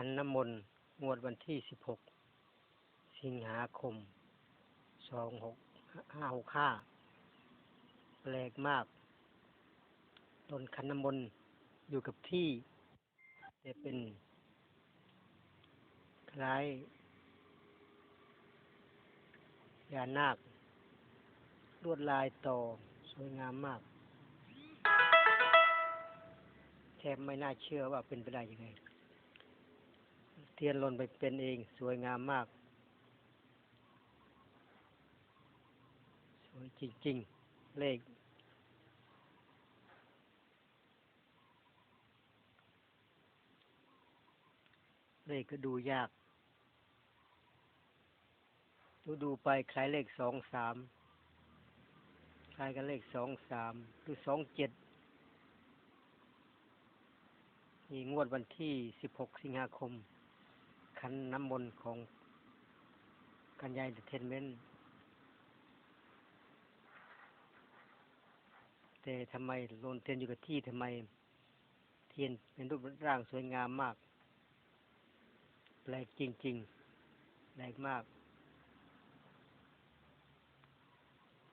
ขันน้ำมนต์งวดวันที่สิบหกสิงหาคมสองหกห้าหกห้าแปลกมากต้นขันน้ำมนต์อยู่กับที่แต่เป็นคล้ายยานาคลวดลายต่อสวยงามมากแทบไม่น่าเชื่อว่าเป็นไปได้ยังไง เทียนหล่นไปเป็นเองสวยงามมาก สวยจริง ๆ เลข เลขก็ดูยาก ดูดูไปคล้ายเลขสองสามคล้ายกับเลขสองสามหรือสองเจ็ดนี่งวดวันที่ 16 สิงหาคม คันน้ำมนต์ของกันยายเทนเมนต์แต่ทำไมโลนเทียนอยู่กับที่ทำไม เทียนเป็นรูปร่างสวยงามมากแปลกจริงๆแปลกมาก